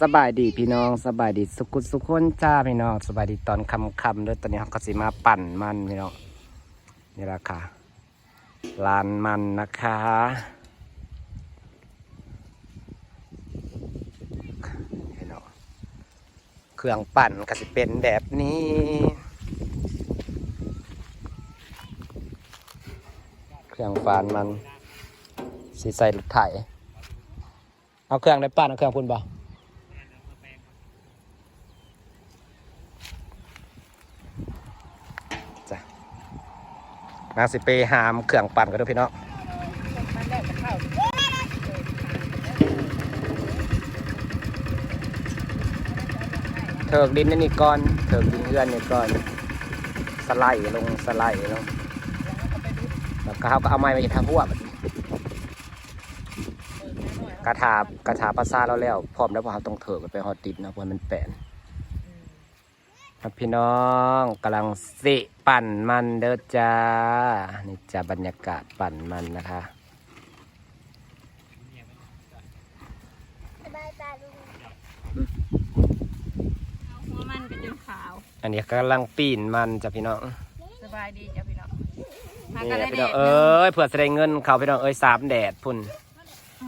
สบายดีพี่น้องสบายดีสุขุสุขคนจ้าพี่น้องสบายดีตอนคำคำด้วยตอนนี้เขาก็สิมาปั่นมันพี่น้องนี่ละค่ะลานมันนะคะ พี่น้องเครื่องปั่นก็สิเป็นแบบนี้เครื่องฟานมันสีใส่รถไถเอาเครื่องได้ปั่นเอาเครื่องคุณบ่จ้ะ นาสิไปหามเครื่องปั่นกันด้วยพี่น้องเถิกดินนี่ก่อนเถิกดินเพื่อนนี่ก่อนสไลด์ลงสไลด์ลงแล้วก็เขาก็เอาไม้มาเห็ดทางพวกกระถากระถาภาษาเราแล้วพร้อมแล้วพอเขาต้องเถิกไปหอดติดนะเพราะมันแปลน ครับพี่น้องกำลังสิปั่นมันเด้อจ้า นี่จะบรรยากาศปั่นมันนะคะสบายตาลุงเอาหัวมันก็จนขาว อันนี้กำลังปีนมันจ้ะพี่น้อง สบายดีจ้ะพี่น้องหานี่ก็แหได้ละพี่แดน้องดเอหนึ่ง้ยเผื่อแสดงเงินเขาพี่น้องเอ้ยสามแดดพุ่น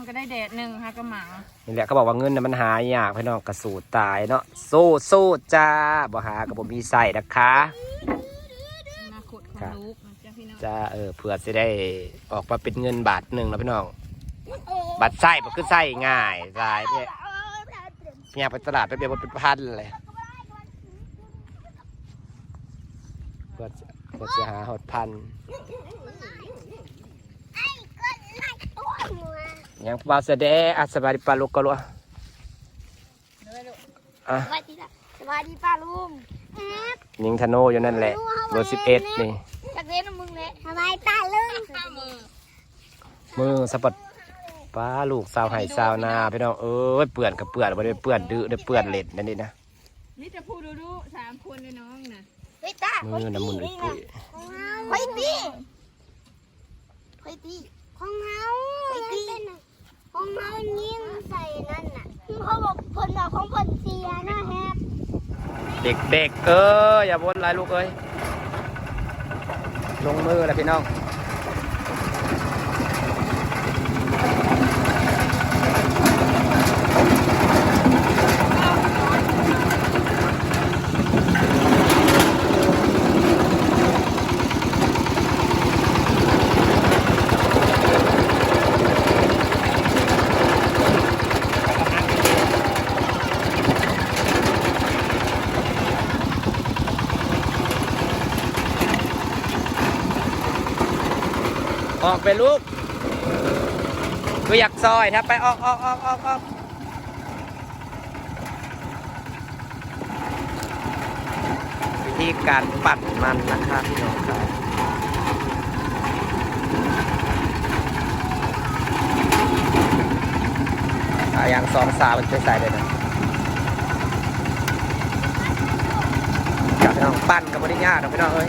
หาก็ได้แดดหนึ่งหากระหมังนี่แหละเขาบอกว่าเงินน่ะมันหายากพี่น้องกระสูตายเนาะสู้สู้จ้าบ่หากับบ่มีใส่นะคะอนาคตของครับลูกนะจ้ะพี่น้องจะเออเผื่อจะได้ออกมาเป็นเงินบาทหนึ่งแล้วพี่น้องบัตรใส่บ่คือใส่ง่ายใส่เพี่อยากไปตลาดไปเบียบเป็นพันเลยเพื่อจะเพื่อจะหาหดพัน ไอ้ก้นไล่ตัวมัว ยังบาสเดอัสบายดีปลาลูกกะลัวเด้อลูกอะสวัสดีจ้ะสวัสดีป้าลุงแอบยิงธนูอยู่นั่นแหละเบอร์สิบเอ็ดนี่จากเล่นมึงเลยสบายตาลุงข้าวมือมือสะบัดป้าลูกสาวไห่สาวนาพี่น้องเอ้ยเปื่อนกับเปื่อนบ่ได้เปื่อนดื้อได้เปื่อนเล็ดนั่นนี่นะนี่จะพูดดูดูสามคนเลยน้องนะเฮ้ยตามือน้ำมันอุ้ยปุ้ยเฮ้ยตีเฮ้ยตีของเฮาเฮ้ยตี ของเฮายิงใส่นั่นน่ะเขาบอกผลดอกของผลเสียนะแฮปเด็กเด็กๆเอออย่าบ่นหลายลูกเอ้ยลงมือแล้วพี่น้อง ออกไปลูกกูอยากซอยถ้าไปออกออกออกออกออกวิธีการปั่นมันนะคะพี่น้องครับอย่างสองสาวมันไปใส่เลยนะกับพี่น้องปั่นกับบริญญาเนะพี่น้องเอ้ย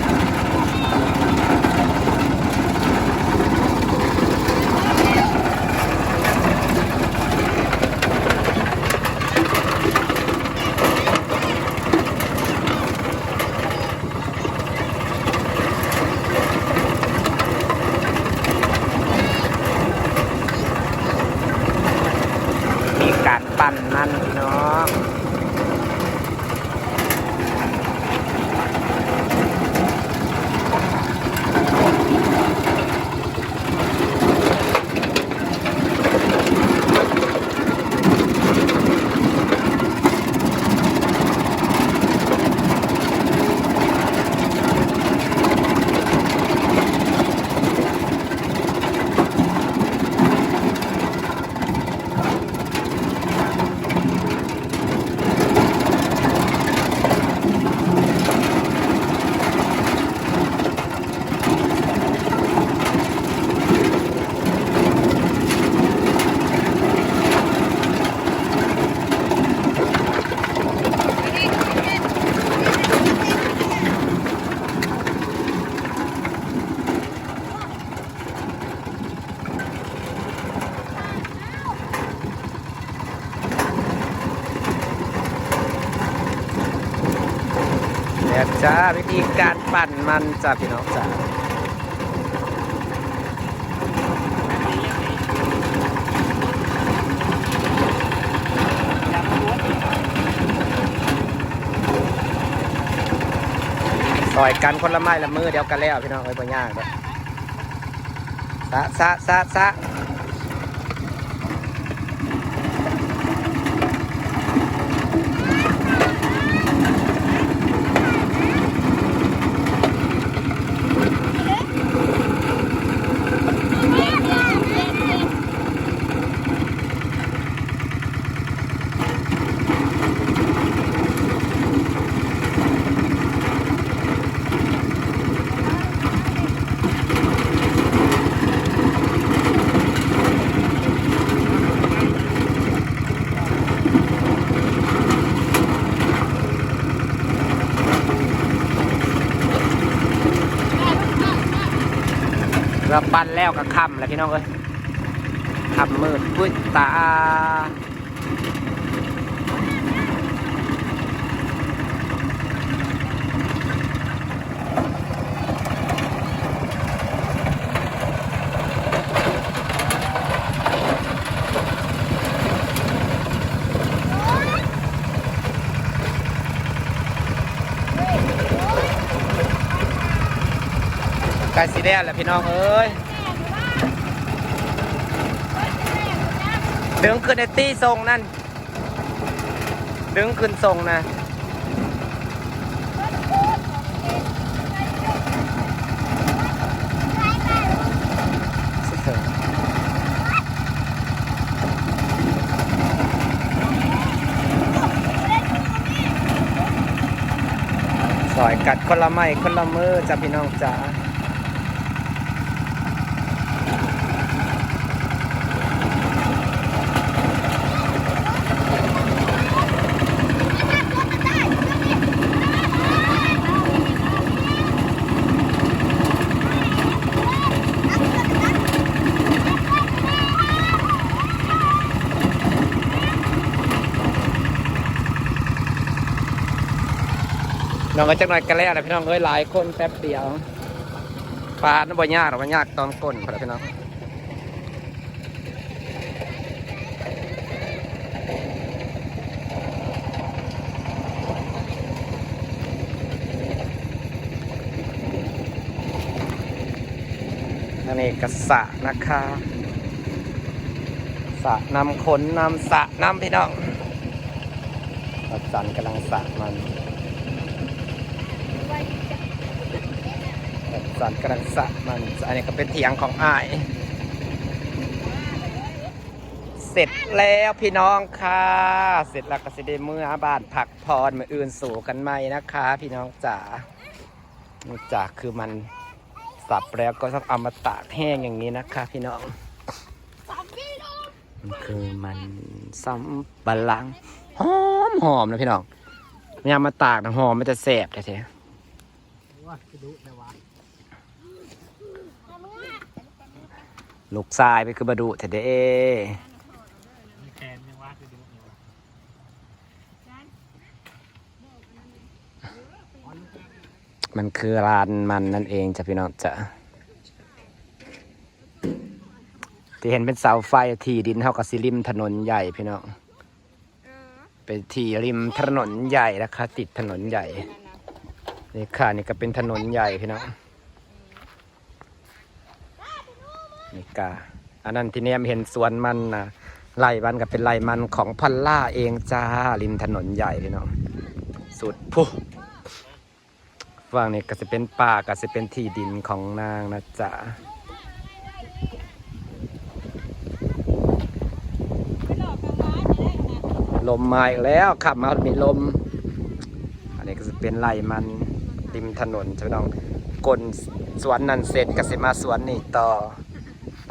มีการปั่นมันพี่น้อง จ้าวิธีการ ปั่นมันจ้าพี่น้องจ้าซอยกันคนละไม้ละมือเดียวกันแล้วพี่น้องเอ้ยบ่ยาเด้อสะสะสะสะ เราปั้นแล้วก็ค่ำแล้วพี่น้องเอ้ยค่ำมืดพุ้ยตา ใกล้สีแดงแล้วพี่น้องเอ้ยดึงขึ้นในตี้ทรงนั่น ดึงขึ้นทรงนะสอยกัดคนละไม้คนละมือจ้ะพี่น้องจ๋า น้องก็จักหน่อยกันแล้วนะพี่น้องเอ้ยหลายคนแป๊บเดียวปลาน่ะบ่ยากหรอกมันยากตอนก้นพอแล้วพี่น้องอันนี้กระสะนะคะสะนำขนนำสะนำพี่น้องปัดสันกำลังสะมัน สันกำลังสะมัน อันนี้ก็เป็นเถียงของอ้าย เสร็จแล้วพี่น้องค่ะ เสร็จแล้วก็สิได้เมื่อบานผักพรมาอื่นสู่กันใหมนะคะ พี่น้องจ๋านี่จ๋าคือมันสับแล้วก็ต้องเอามาตากแห้งอย่างนี้นะคะ พี่น้องมันคือมันซ้ำปะหลังหอมหอมนะพี่น้องยามมาตากนะหอมมันจะแสบแท้ๆ ลูกทรายไปคือบาดุเถอะเด้มันคือร้านมันนั่นเองจ้ะพี่น้องจ้ะที่เห็นเป็นเสาไฟที่ดินเท่ากับสิริมถนนใหญ่พี่น้องเป็นที่ริมถนนใหญ่นะคะ ติดถนนใหญ่นี่ค่ะนี่ก็เป็นถนนใหญ่พี่น้อง นี่กาอันนั้นที่เนี่ยเห็นสวนมันนะไร่มันก็เป็นไร่มันของพันล่าเองจ้าริมถนนใหญ่พี่น้องสุดผู้ฝั่งนี้ก็จะเป็นป่าก็จะเป็นที่ดินของนางนะจ๊ะลมมาอีกแล้วขับมามีลม อันนี้ก็จะเป็นไร่มันริมถนนพี่น้องกลนสวนนันเสร็จก็จะมาสวนนี่ต่อ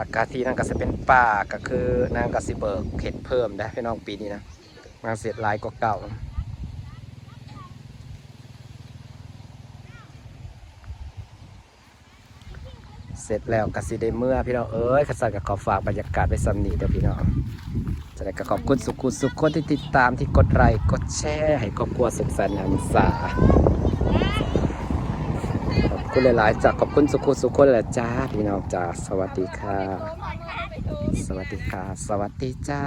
ปากกาที่นั่นก็จะเป็นป่าก็คือนางก็สิเบิกเข็ดเพิ่มได้พี่น้องปีนี้นะนางเสร็จหลายกว่าเก่าเสร็จแล้วก็สิได้เมื่อพี่น้องเอ้ยขสันก็ขอฝากบรรยากาศไปสำนีเด้อพี่น้องจะได้ก็ขอบคุณสุขุสุขคนที่ติดตามที่กดไลค์กดแชร์ให้ครอบครัวสุขสันต์หันษา คุณหลายๆจากขอบคุณสุขุสุขคนหลาจ้าพี่น้องจ้าสวัสดีค่ะ สวัสดีค่ะ สวัสดีจ้า